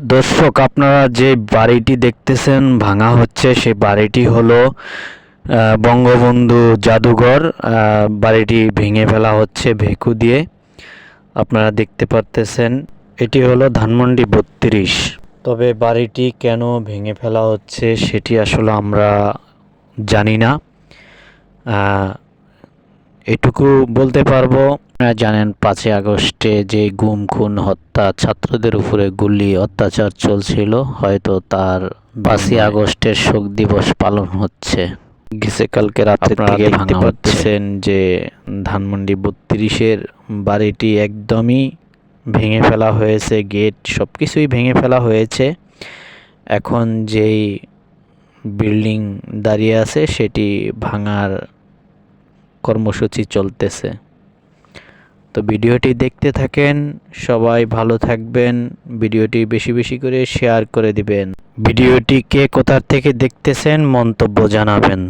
দর্শক, আপনারা যে বাড়িটি দেখতেছেন ভাঙা হচ্ছে, সেই বাড়িটি হলো বঙ্গবন্ধু জাদুঘর। বাড়িটি ভেঙে ফেলা হচ্ছে ভেকু দিয়ে। আপনারা দেখতে পারতেছেন, এটি হলো ধানমন্ডি বত্রিশ। তবে বাড়িটি কেন ভেঙে ফেলা হচ্ছে, সেটি আসলে আমরা জানি না। এটুকু বলতে পারব আপনারা জানেন পাঁচই আগস্টে যে গুম খুন হত্যা ছাত্রদের উপরে গুলি অত্যাচার চলছিল হয়তো তার পাঁচই আগস্টের শোক দিবস পালন হচ্ছে। গেছে কালকে রাত্রে আপনারা থেকে দেখতে দেখতে পাচ্ছেন যে ধানমন্ডি বত্রিশের বাড়িটি একদমই ভেঙে ফেলা হয়েছে গেট সব কিছুই ভেঙে ফেলা হয়েছে। এখন যেই বিল্ডিং দাঁড়িয়ে আছে সেটি ভাঙার কর্মসূচি চলতেছে। তো ভিডিওটি দেখতে থাকেন, সবাই ভালো থাকবেন, ভিডিওটি বেশি বেশি করে শেয়ার করে দিবেন। ভিডিওটি কে কোথা থেকে দেখতেছেন মন্তব্য জানাবেন।